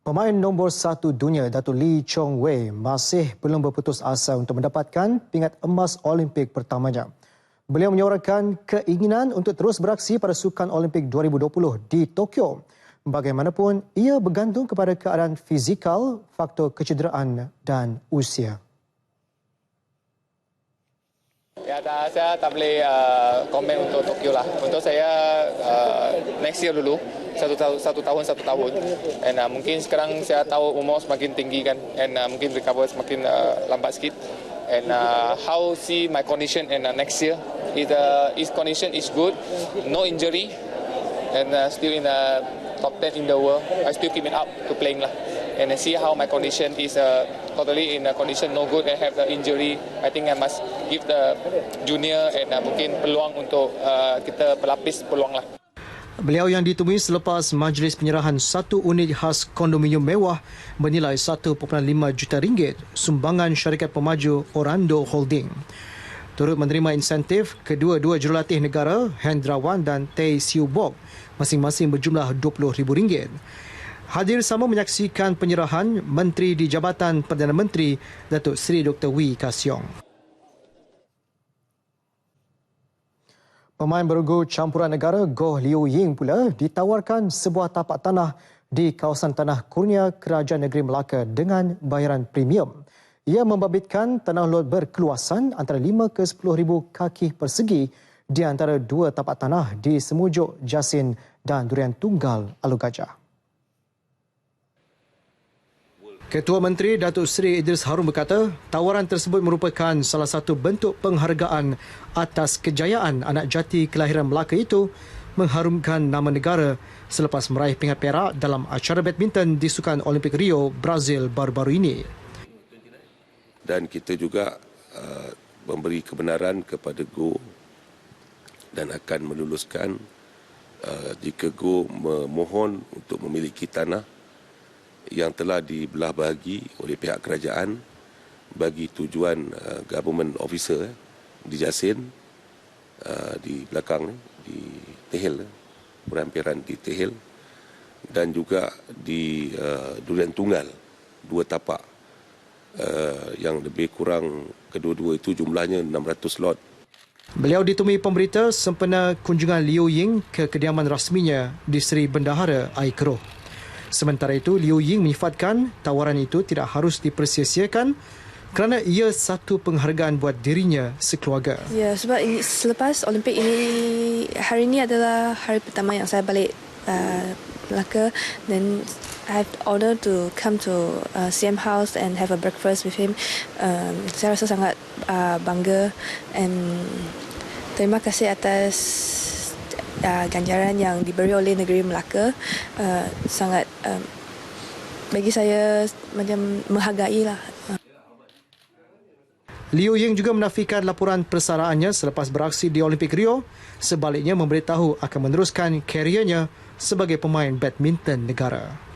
Pemain nombor satu dunia Datuk Lee Chong Wei masih belum berputus asa untuk mendapatkan pingat emas Olimpik pertamanya. Beliau menyuarakan keinginan untuk terus beraksi pada Sukan Olimpik 2020 di Tokyo. Bagaimanapun, ia bergantung kepada keadaan fizikal, faktor kecederaan dan usia. Ya, tak, saya tak boleh uh, komen untuk Tokyo lah. Untuk saya uh, next year dulu, satu tahun satu tahun satu tahun. And uh, mungkin sekarang saya tahu umur semakin tinggi kan, and uh, mungkin recover semakin uh, lambat sikit. And uh, how see my condition in uh, next year? If the his condition is good, no injury, and uh, still in the top 10 in the world, I still keep it up to playing lah. And I see how my condition is uh, totally in a condition no good and have the injury. I think I must give the junior and uh, mungkin peluang untuk uh, kita pelapis peluang lah. Beliau yang ditemui selepas majlis penyerahan satu unit khas kondominium mewah bernilai 1.5 juta ringgit sumbangan syarikat pemaju Orlando Holding. Turut menerima insentif, kedua-dua jurulatih negara, Hendrawan dan Tay Siu Bok, masing-masing berjumlah RM20,000. Hadir sama menyaksikan penyerahan Menteri di Jabatan Perdana Menteri Datuk Seri Dr. Wee Kasyong. Pemain bergu campuran negara Goh Liu Ying pula ditawarkan sebuah tapak tanah di kawasan tanah Kurnia Kerajaan Negeri Melaka dengan bayaran premium. Ia membabitkan tanah lot berkeluasan antara 5 ke 10 ribu kaki persegi di antara dua tapak tanah di Semujuk, Jasin dan Durian Tunggal, Alu Gajah. Ketua Menteri Datuk Seri Idris Harun berkata, tawaran tersebut merupakan salah satu bentuk penghargaan atas kejayaan anak jati kelahiran Melaka itu mengharumkan nama negara selepas meraih pingat perak dalam acara badminton di Sukan Olimpik Rio, Brazil baru-baru ini. Dan kita juga uh, memberi kebenaran kepada Go dan akan meluluskan uh, jika Go memohon untuk memiliki tanah yang telah dibelah bagi oleh pihak kerajaan bagi tujuan uh, government officer eh, di Jasin uh, di belakang eh, di Tehil eh, perhampiran di Tehil dan juga di uh, Durian Tunggal dua tapak uh, yang lebih kurang kedua-dua itu jumlahnya 600 lot Beliau ditemui pemberita sempena kunjungan Liu Ying ke kediaman rasminya di Seri Bendahara Aikro. Sementara itu, Liu Ying menyifatkan tawaran itu tidak harus dipersia-siakan kerana ia satu penghargaan buat dirinya sekeluarga. Ya, sebab ini, selepas Olimpik ini, hari ini adalah hari pertama yang saya balik uh, Melaka dan I have order to come to uh, CM House and have a breakfast with him. Um, saya rasa sangat uh, bangga and terima kasih atas uh, ganjaran yang diberi oleh negeri Melaka uh, sangat uh, bagi saya macam menghargai lah. Liu Ying juga menafikan laporan persaraannya selepas beraksi di Olimpik Rio. Sebaliknya memberitahu akan meneruskan kariernya sebagai pemain badminton negara.